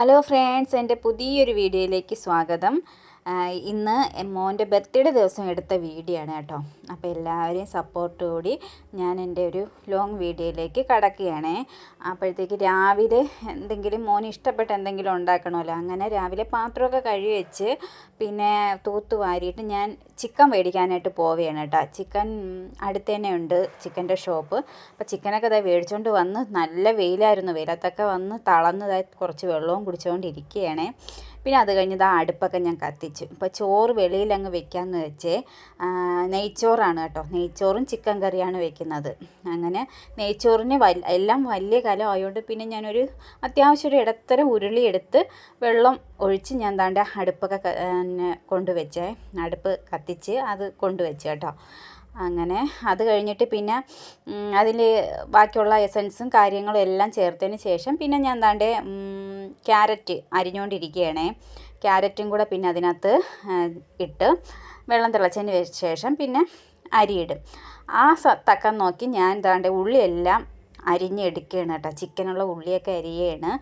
Hello friends എന്റെ പുതിയൊരു വീഡിയോയിലേക്ക് സ്വാഗതം. ഇന്ന് മോന്റെ ബർത്ത്ഡേ ദിവസം എടുത്ത വീഡിയോ ആണ് കേട്ടോ. അപ്പോൾ എല്ലാവരെയും സപ്പോർട്ട് കൂടി ഞാൻ എന്റെ ഒരു ലോങ് വീഡിയോയിലേക്ക് കടക്കുകയാണ്. അപ്പോഴത്തേക്ക് രാവിലെ എന്തെങ്കിലും മോന് ഇഷ്ടപ്പെട്ട എന്തെങ്കിലും ഉണ്ടാക്കണമല്ലോ. അങ്ങനെ രാവിലെ പാത്രമൊക്കെ കഴുകി വെച്ച് പിന്നെ തൂത്ത് വാരിയിട്ട് ഞാൻ ചിക്കൻ മേടിക്കാനായിട്ട് പോവുകയാണ് കേട്ടോ. ചിക്കൻ അടുത്ത് തന്നെ ഉണ്ട് ചിക്കന്റെ ഷോപ്പ്. അപ്പോൾ ചിക്കനൊക്കെ അതായത് മേടിച്ചുകൊണ്ട് വന്ന് നല്ല വെയിലായിരുന്നു. വെയിലത്തൊക്കെ വന്ന് തളർന്നതായി കുറച്ച് വെള്ളവും കുടിച്ചുകൊണ്ടിരിക്കുകയാണേ പിന്നെ അത് കഴിഞ്ഞ് ആ അടുപ്പൊക്കെ ഞാൻ കത്തിച്ചു ഇപ്പോൾ ചോറ് വെളിയിൽ അങ്ങ് വെക്കാമെന്ന് വെച്ചേ നെയ്ച്ചോറാണ് കേട്ടോ. നെയ്ച്ചോറും ചിക്കൻ കറിയാണ് വെക്കുന്നത്. അങ്ങനെ നെയ്ച്ചോറിന് എല്ലാം വലിയ കലം ആയതുകൊണ്ട് പിന്നെ ഞാനൊരു അത്യാവശ്യം ഒരു ഇടത്തരം ഉരുളി എടുത്ത് വെള്ളം ഒഴിച്ച് ഞാൻ താണ്ട അടുപ്പൊക്കെ കൊണ്ടുവച്ചേ. അടുപ്പ് കത്തിച്ച് അത് കൊണ്ടുവച്ചു കേട്ടോ. അങ്ങനെ. അത് കഴിഞ്ഞിട്ട് പിന്നെ അതിൽ ബാക്കിയുള്ള എസൻസും കാര്യങ്ങളും എല്ലാം ചേർത്തതിന് ശേഷം പിന്നെ ഞാൻ എന്താണ്ട് ക്യാരറ്റ് അരിഞ്ഞുകൊണ്ടിരിക്കുകയാണേ ക്യാരറ്റും കൂടെ പിന്നെ അതിനകത്ത് ഇട്ട് വെള്ളം തിളച്ചതിന് ശേഷം പിന്നെ അരിയിടും. ആ തക്കം നോക്കി ഞാൻ എന്താണ്ട് ഉള്ളിയെല്ലാം അരിഞ്ഞെടുക്കുകയാണ് കേട്ടോ. ചിക്കനുള്ള ഉള്ളിയൊക്കെ അരിയാണ്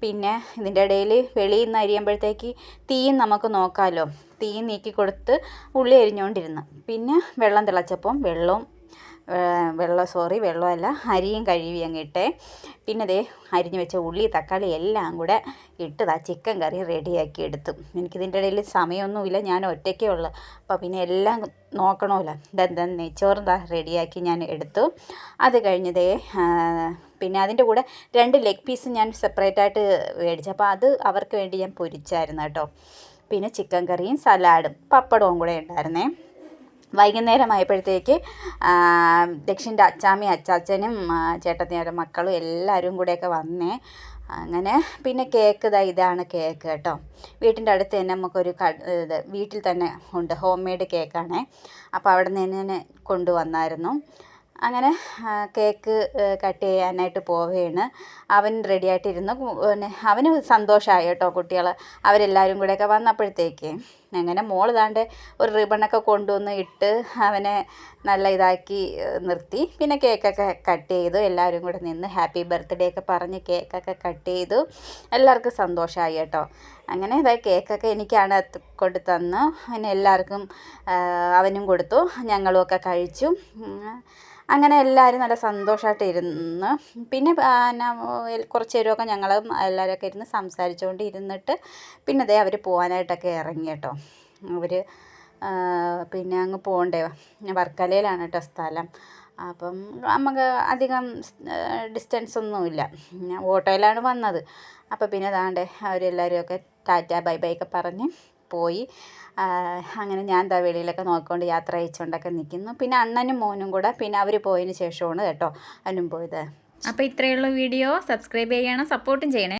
പിന്നെ ഇതിന്റെ ഇടയിൽ വെളിയിൽ നിന്ന് അരിയുമ്പോഴത്തേക്ക് തീയും നമുക്ക് നോക്കാമല്ലോ. തീ നീക്കി കൊടുത്ത് ഉള്ളി അരിഞ്ഞുകൊണ്ടിരുന്നു. പിന്നെ വെള്ളം തിളച്ചപ്പം വെള്ളവും വെള്ളം സോറി വെള്ളമല്ല അരിയും കഴുകി അങ്ങ് പിന്നെ ദേ അരിഞ്ഞു വെച്ച ഉള്ളി തക്കാളി എല്ലാം കൂടെ ഇട്ടതാ ചിക്കൻ കറി റെഡിയാക്കി എടുത്തു. എനിക്കിതിന്റെ ഇടയിൽ സമയമൊന്നുമില്ല ഞാൻ ഒറ്റയ്ക്കേ ഉള്ളു. അപ്പോൾ പിന്നെ എല്ലാം നോക്കണമല്ലോ. ഇതെന്താ നെയ്ച്ചോറും ദാ റെഡിയാക്കി ഞാൻ എടുത്തു. അത് കഴിഞ്ഞതേ പിന്നെ അതിന്റെ കൂടെ രണ്ട് ലെഗ് പീസ് ഞാൻ സെപ്പറേറ്റ് ആയിട്ട് മേടിച്ചു. അപ്പോൾ അത് അവർക്ക് വേണ്ടി ഞാൻ പൊരിച്ചായിരുന്നു കേട്ടോ. പിന്നെ ചിക്കൻ കറിയും സലാഡും പപ്പടവും കൂടെ ഉണ്ടായിരുന്നേ. വൈകുന്നേരമായപ്പോഴത്തേക്ക് ദക്ഷിന്റെ അച്ചാമ്മി അച്ചാച്ചനും ചേട്ടത്തിയുടെ മക്കളും എല്ലാവരും കൂടെയൊക്കെ വന്നേ. അങ്ങനെ പിന്നെ കേക്ക് ഇതാ ഇതാണ് കേക്ക് കേട്ടോ. വീട്ടിന്റെ അടുത്ത് തന്നെ നമുക്കൊരു ഇത് വീട്ടിൽ തന്നെ ഉണ്ട് ഹോം മെയ്ഡ് കേക്കാണേ. അപ്പോൾ അവിടെ നിന്ന് തന്നെ കൊണ്ടുവന്നായിരുന്നു. അങ്ങനെ കേക്ക് കട്ട് ചെയ്യാനായിട്ട് പോവുകയാണ്. അവൻ റെഡി ആയിട്ടിരുന്നു പിന്നെ അവന് സന്തോഷമായി കേട്ടോ കുട്ടികൾ അവരെല്ലാവരും കൂടെയൊക്കെ വന്നപ്പോഴത്തേക്ക്. അങ്ങനെ മോൾ ദാണ്ട് ഒരു റിബണൊക്കെ കൊണ്ടുവന്ന് ഇട്ട് അവനെ നല്ല ഇതാക്കി നിർത്തി. പിന്നെ കേക്കൊക്കെ കട്ട് ചെയ്തു. എല്ലാവരും കൂടെ നിന്ന് ഹാപ്പി ബർത്ത്ഡേ ഒക്കെ പറഞ്ഞ് കേക്കൊക്കെ കട്ട് ചെയ്തു. എല്ലാവർക്കും സന്തോഷമായി കേട്ടോ. അങ്ങനെ ഇതായി കേക്കൊക്കെ എനിക്കാണ് കൊണ്ട് തന്നു. പിന്നെ എല്ലാവർക്കും അവനും കൊടുത്തു. ഞങ്ങളും ഒക്കെ കഴിച്ചു. അങ്ങനെ എല്ലാവരും നല്ല സന്തോഷമായിട്ട് ഇരുന്ന്. പിന്നെ കുറച്ച് നേരമൊക്കെ ഞങ്ങളും എല്ലാവരൊക്കെ ഇരുന്ന് സംസാരിച്ചുകൊണ്ട് ഇരുന്നിട്ട് പിന്നെ അതേ അവർ പോകാനായിട്ടൊക്കെ ഇറങ്ങി കേട്ടോ. അവർ പിന്നെ അങ്ങ് പോകണ്ടേ. വർക്കലയിലാണ് കേട്ടോ സ്ഥലം. അപ്പം നമുക്ക് അധികം ഡിസ്റ്റൻസ് ഒന്നുമില്ല ഓട്ടോയിലാണ് വന്നത്. അപ്പോൾ പിന്നെ ദാണ്ടേ അവരെല്ലാവരും ഒക്കെ ടാറ്റ ബൈ ബൈ ഒക്കെ പറഞ്ഞ് പോയി. അങ്ങനെ ഞാൻ എന്താ വെളിയിലൊക്കെ നോക്കിക്കൊണ്ട് യാത്ര അയച്ചുകൊണ്ടൊക്കെ നിൽക്കുന്നു പിന്നെ അണ്ണനും മോനും കൂടെ പിന്നെ അവർ പോയതിന് ശേഷമാണ് കേട്ടോ അവനും പോയത്. അപ്പോൾ ഇത്രയുള്ള വീഡിയോ. സബ്സ്ക്രൈബ് ചെയ്യണം സപ്പോർട്ടും ചെയ്യണേ.